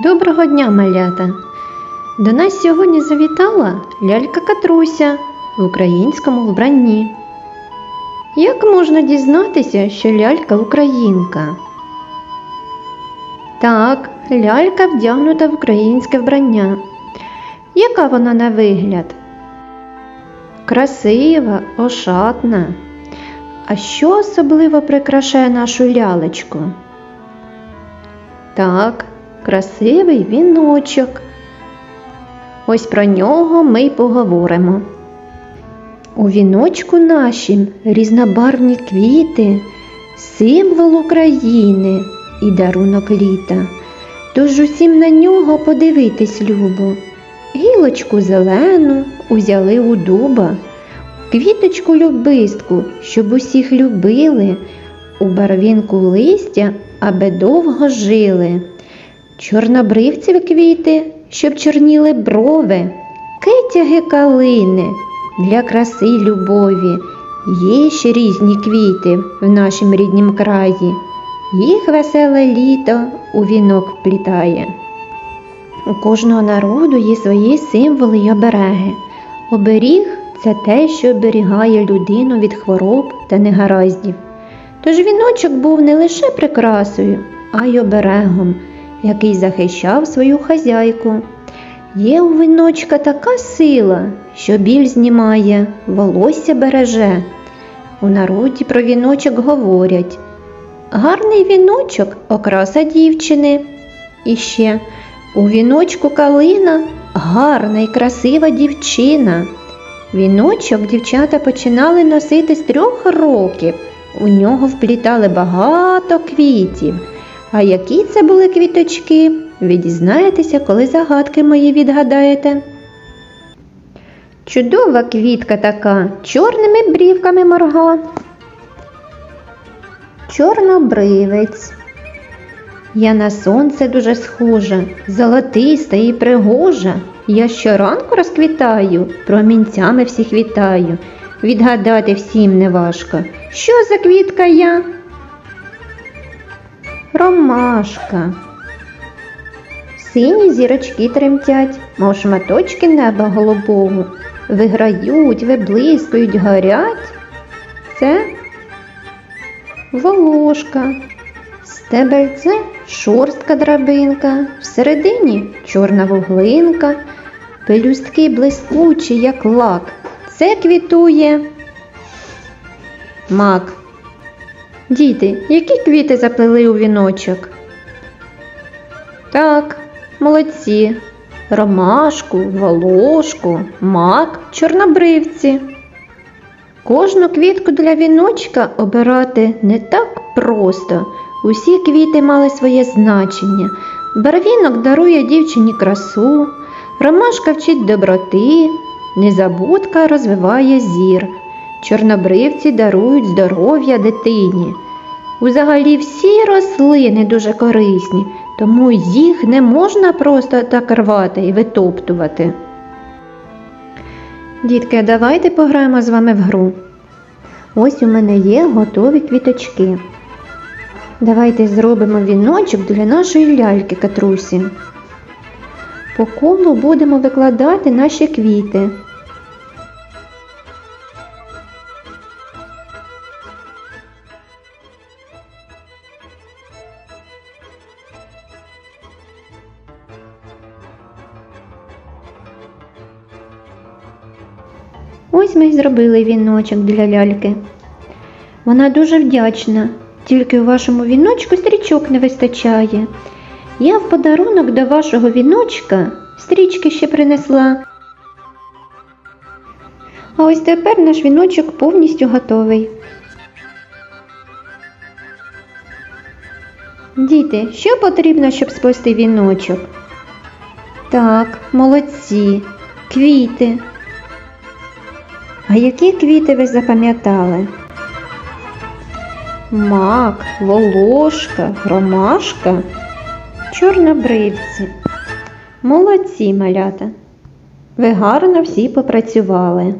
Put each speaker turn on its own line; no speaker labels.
Доброго дня, малята! До нас сьогодні завітала лялька Катруся в українському вбранні. Як можна дізнатися, що лялька українка? Так, лялька вдягнута в українське вбрання. Яка вона на вигляд? Красива, ошатна. А що особливо прикрашає нашу лялечку? Так, красивий віночок. Ось про нього ми й поговоримо. У віночку нашім різнобарвні квіти, символ України і дарунок літа. Тож усім на нього подивитись любо. Гілочку зелену узяли у дуба, квіточку любистку, щоб усіх любили, у барвінку листя, аби довго жили. Чорнобривців квіти, щоб чорніли брови, китяги калини для краси й любові. Є ще різні квіти в нашім ріднім краї. Їх веселе літо у вінок вплітає. У кожного народу є свої символи й обереги. Оберіг це те, що оберігає людину від хвороб та негараздів. Тож віночок був не лише прикрасою, а й оберегом, який захищав свою хазяйку. Є у віночка така сила, що біль знімає, волосся береже. У народі про віночок говорять гарний віночок окраса дівчини. І ще у віночку калина гарна і красива дівчина. Віночок дівчата починали носити з трьох років. У нього вплітали багато квітів. А які це були квіточки, ви дізнаєтеся, коли загадки мої відгадаєте. Чудова квітка така, чорними брівками морга. Чорнобривець. Я на сонце дуже схожа, золотиста і пригожа. Я щоранку розквітаю, промінцями всіх вітаю. Відгадати всім неважко. Що за квітка я? Ромашка. Сині зірочки тремтять, мов шматочки неба голубого. Виграють, виблискують, горять. Це волошка. Стебельце шорстка драбинка, всередині чорна вуглинка, пелюстки блискучі, як лак. Це квітує мак. Діти, які квіти заплели у віночок? Так, молодці. Ромашку, волошку, мак, чорнобривці. Кожну квітку для віночка обирати не так просто. Усі квіти мали своє значення. Барвінок дарує дівчині красу, ромашка вчить доброти, незабудка розвиває зір. Чорнобривці дарують здоров'я дитині. Узагалі всі рослини дуже корисні, тому їх не можна просто так рвати і витоптувати. Дітки, давайте пограємо з вами в гру. Ось у мене є готові квіточки. Давайте зробимо віночок для нашої ляльки Катрусі. По колу будемо викладати наші квіти. Ось ми й зробили віночок для ляльки. Вона дуже вдячна, тільки у вашому віночку стрічок не вистачає. Я в подарунок до вашого віночка стрічки ще принесла. А ось тепер наш віночок повністю готовий. Діти, що потрібно, щоб сплести віночок? Так, молодці, квіти. А які квіти ви запам'ятали? Мак, волошка, ромашка, чорнобривці. Молодці малята. Ви гарно всі попрацювали.